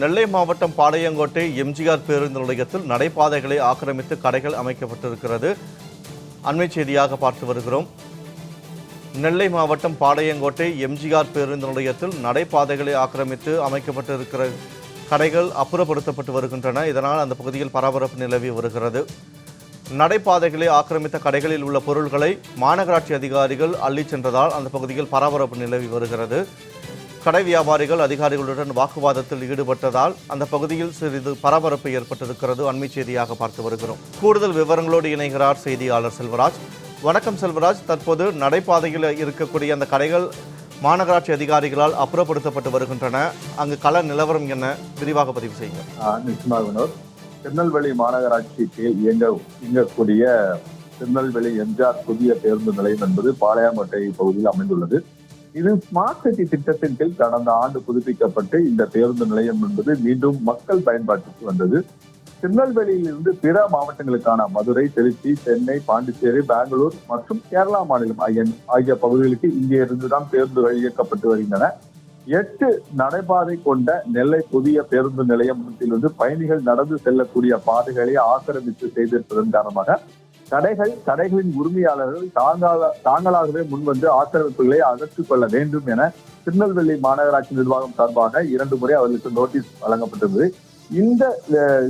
நெல்லை மாவட்டம் பாளையங்கோட்டை எம்ஜிஆர் பேருந்து நிலையத்தில் நடைபாதைகளை ஆக்கிரமித்து கடைகள் அமைக்கப்பட்டிருக்கிறது. அண்மை செய்தியாக பார்த்து வருகிறோம். நெல்லை மாவட்டம் பாளையங்கோட்டை எம்ஜிஆர் பேருந்து நிலையத்தில் நடைபாதைகளை ஆக்கிரமித்து அமைக்கப்பட்டிருக்கிற கடைகள் அப்புறப்படுத்தப்பட்டு வருகின்றன. இதனால் அந்த பகுதியில் பரபரப்பு நிலவி வருகிறது. நடைபாதைகளை ஆக்கிரமித்த கடைகளில் உள்ள பொருள்களை மாநகராட்சி அதிகாரிகள் அள்ளிச் சென்றதால் அந்த பகுதியில் பரபரப்பு நிலவி வருகிறது. கடை வியாபாரிகள் அதிகாரிகளுடன் வாக்குவாதத்தில் ஈடுபட்டதால் அந்த பகுதியில் சிறிது பரபரப்பு ஏற்பட்டிருக்கிறது. அண்மை செய்தியாக பார்த்து வருகிறோம். கூடுதல் விவரங்களோடு இணைகிறார் செய்தியாளர் செல்வராஜ். வணக்கம் செல்வராஜ். தற்போது நடைபாதையில் இருக்கக்கூடிய அந்த கடைகள் மாநகராட்சி அதிகாரிகளால் அப்புறப்படுத்தப்பட்டு வருகின்றன. அங்கு கள நிலவரம் என்ன? விரிவாக பதிவு செய்யுங்க நிச்சயமாக திருநெல்வேலி மாநகராட்சிக்கு இயங்க இயங்கக்கூடிய திருநெல்வேலி எம்ஜிஆர் புதிய பேருந்து நிலையம் என்பது பாளையங்கோட்டை பகுதியில் அமைந்துள்ளது. இது ஸ்மார்ட் சிட்டி திட்டத்தின் கீழ் கடந்த ஆண்டு புதுப்பிக்கப்பட்டு இந்த பேருந்து நிலையம் என்பது மீண்டும் மக்கள் பயன்பாட்டுக்கு வந்தது. திருநெல்வேலியிலிருந்து பிற மாவட்டங்களுக்கான மதுரை திருச்சி சென்னை பாண்டிச்சேரி பெங்களூர் மற்றும் கேரளா மாநிலம் ஆகிய ஆகிய பகுதிகளுக்கு இங்கே இருந்துதான் பேருந்துகள் இயக்கப்பட்டு வருகின்றன. எட்டு நடைபாதை கொண்ட நெல்லை புதிய பேருந்து நிலையத்திலிருந்து பயணிகள் நடந்து செல்லக்கூடிய பாதைகளை ஆக்கிரமித்து செய்திருப்பதன் காரணமாக கடைகள் கடைகளின் உரிமையாளர்கள் தாங்கள தாங்களாகவே முன்வந்து ஆக்கிரமிப்புகளை அகற்றிக் கொள்ள வேண்டும் என திருநெல்வேலி மாநகராட்சி நிர்வாகம் சார்பாக இரண்டு முறை அவர்களுக்கு நோட்டீஸ் வழங்கப்பட்டிருந்தது. இந்த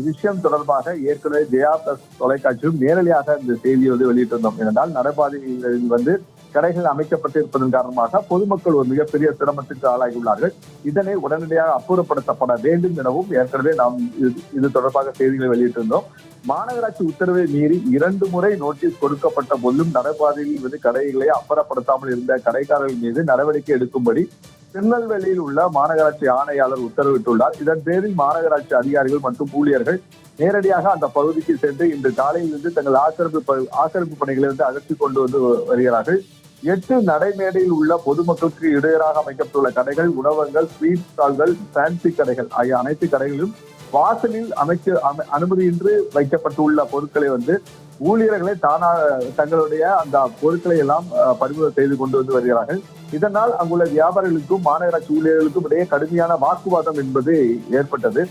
விஷயம் தொடர்பாக ஏற்கனவே ஜெயா பிளஸ் தொலைக்காட்சியும் நேரடியாக இந்த செய்தியை வந்து வெளியிட்டிருந்தோம். ஏனென்றால் நடைபாதைகளில் வந்து கடைகள் அமைக்கப்பட்டிருப்பதன் காரணமாக பொதுமக்கள் ஒரு மிகப்பெரிய சிரமத்துக்கு ஆளாகியுள்ளார்கள். இதனை உடனடியாக அப்புறப்படுத்தப்பட வேண்டும் எனவும் ஏற்கனவே நாம் இது- இது தொடர்பாக செய்திகளை வெளியிட்டிருந்தோம். மாநகராட்சி உத்தரவை மீறி இரண்டு முறை நோட்டீஸ் கொடுக்கப்பட்ட போதிலும் நடைபாதையில் வந்து கடைகளை அப்புறப்படுத்தாமல் இருந்த கடைக்காரர்கள் மீது நடவடிக்கை எடுக்கும்படி திருநெல்வேலியில் உள்ள மாநகராட்சி ஆணையாளர் உத்தரவிட்டுள்ளார். இதன் பேரில் மாநகராட்சி அதிகாரிகள் மற்றும் ஊழியர்கள் நேரடியாக அந்த பகுதிக்கு சென்று இன்று காலையிலிருந்து தங்கள் ஆக்கிரமிப்பு ப- ஆக்கிரமிப்பு பணிகளை வந்து அகற்றி கொண்டு வந்து வருகிறார்கள். எட்டு நடைமேடையில் உள்ள பொதுமக்களுக்கு இடையராக அமைக்கப்பட்டுள்ள கடைகள் உணவகங்கள் ஸ்வீட் ஸ்டால்கள் ஃபேன்சி கடைகள் ஆகிய அனைத்து கடைகளிலும் வாசலில் அமைக்க அனுமதியின்றி வைக்கப்பட்டுள்ள பொருட்களை வந்து ஊழியர்களை தானா தங்களுடைய அந்த பொருட்களை எல்லாம் பறிமுதல் செய்து கொண்டு வந்து வருகிறார்கள். இதனால் அங்குள்ள வியாபாரிகளுக்கும் மாநகராட்சி ஊழியர்களுக்கும் இடையே கடுமையான வாக்குவாதம் என்பது ஏற்பட்டது.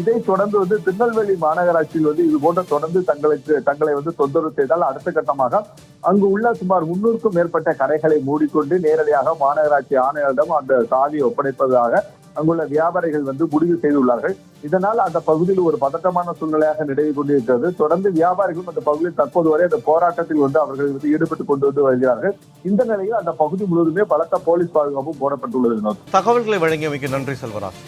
இதை தொடர்ந்து வந்து திருநெல்வேலி மாநகராட்சியில் வந்து இது போன்ற தொடர்ந்து தங்களுக்கு தங்களை வந்து தொந்தரவு செய்தால் அடுத்த கட்டமாக அங்கு உள்ள சுமார் முன்னூறுக்கும் மேற்பட்ட கடைகளை மூடிக்கொண்டு நேரடியாக மாநகராட்சி ஆணையரிடம் அந்த சாவியை ஒப்படைப்பதாக அங்குள்ள வியாபாரிகள் வந்து முடிவு செய்துள்ளார்கள். இதனால் அந்த பகுதியில் ஒரு பதட்டமான சூழ்நிலையாக நிலவி கொண்டிருக்கிறது. தொடர்ந்து வியாபாரிகளும் அந்த பகுதியில் தற்போது வரை அந்த போராட்டத்தில் வந்து அவர்கள் வந்து ஈடுபட்டு கொண்டு வந்து வருகிறார்கள். இந்த நிலையில் அந்த பகுதி முழுவதுமே பலத்த போலீஸ் பாதுகாப்பும் போடப்பட்டுள்ளது தகவல்களை வழங்கியமைக்கு நன்றி செல்வராஜ்.